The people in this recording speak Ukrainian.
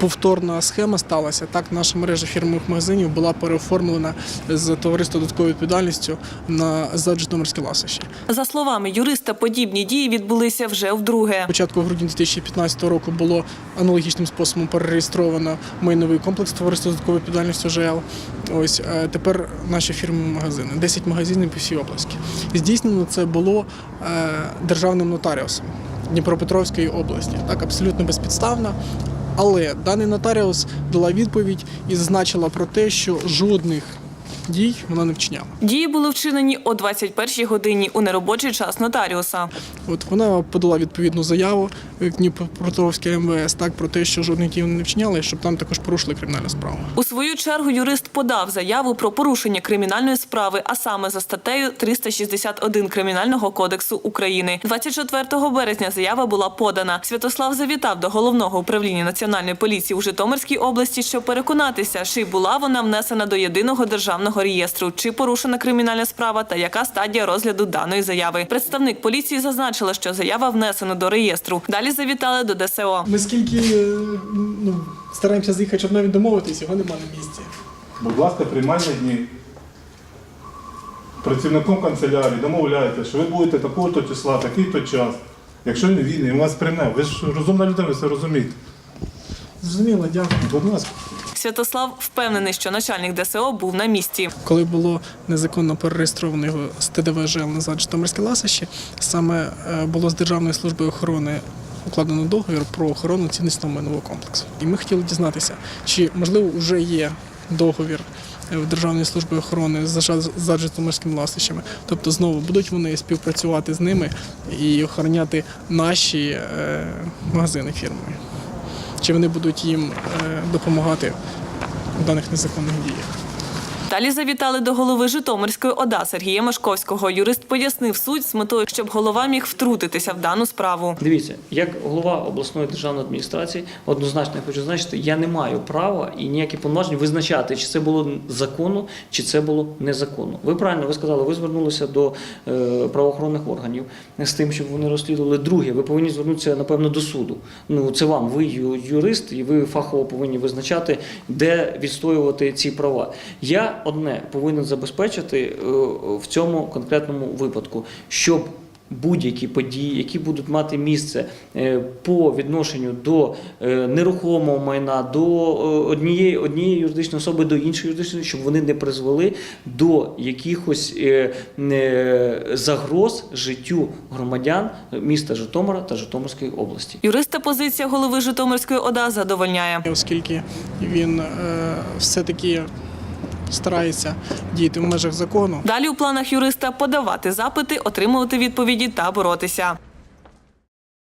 повторна схема сталася. Так, наша мережа фірмових магазинів була переоформлена з товариства додатковою відповідальністю на за Житомирське ласощі. За словами юриста, подібні дії відбулися вже вдруге. Початку грудня 2015 року було аналогічним способом перереєстровано майновий комплекс товариства з додатковою відповідальністю ЖЛ. Ось е, тепер наші фірмові магазини, 10 магазинів по всій області. Здійснено це було е, державним нотаріусом Дніпропетровської області. Так, абсолютно безпідставно. Але даний нотаріус дала відповідь і зазначила про те, що жодних дій вона не вчиняла. Дії були вчинені о 21-й годині у неробочий час нотаріуса. От вона подала відповідну заяву в Дніпропетровське МВС так про те, що жодних дій не вчиняли, щоб там також порушили кримінальну справу. У свою чергу юрист подав заяву про порушення кримінальної справи, а саме за статтею 361 Кримінального кодексу України. 24 березня заява була подана. Святослав завітав до головного управління національної поліції у Житомирській області, щоб переконатися, чи була вона внесена до єдиного державного реєстру, чи порушена кримінальна справа та яка стадія розгляду даної заяви. Представник поліції зазначила, що заява внесена до реєстру. Далі завітали до ДСО. Ми скільки е, ну, стараємося з'їхати, щоб навіть домовитись, його немає на місці. Будь ласка, приймальні дні. Працівником канцелярії домовляєте, що ви будете такого-то числа, такий-то час. Якщо він вільний, він вас прийме. Ви ж розумна людина, ви все розумієте. Зрозуміло, дякую. Будь ласка. Святослав впевнений, що начальник ДСО був на місці. Коли було незаконно перереєстровано його з ТДВ ЖЛ назад Житомирське ласощі, саме е, було з Державною службою охорони укладено договір про охорону цінностного майнового комплексу. І ми хотіли дізнатися, чи можливо вже є договір е, в Державної служби охорони за Житомирськими ласощами. Тобто знову будуть вони співпрацювати з ними і охороняти наші е, магазини фірмові. Чи вони будуть їм е, допомагати в даних незаконних діях? Далі завітали до голови Житомирської ОДА Сергія Машковського. Юрист пояснив суть з метою, щоб голова міг втрутитися в дану справу. Дивіться, як голова обласної державної адміністрації, однозначно я хочу зазначити, я не маю права і ніякі повноважень визначати, чи це було законно, чи це було незаконно. Ви правильно ви сказали, ви звернулися до е, правоохоронних органів з тим, щоб вони розслідували. Друге, ви повинні звернутися напевно до суду. Ну це вам, ви юрист, і ви фахово повинні визначати, де відстоювати ці права. Я одне повинен забезпечити е, в цьому конкретному випадку, щоб будь-які події, які будуть мати місце е, по відношенню до е, нерухомого майна, до однієї, однієї юридичної особи до іншої юридичної, щоб вони не призвели до якихось загроз життю громадян міста Житомира та Житомирської області. Юриста позиція голови Житомирської ОДА задовольняє. оскільки він е, все-таки старається діяти в межах закону. Далі у планах юриста подавати запити, отримувати відповіді та боротися.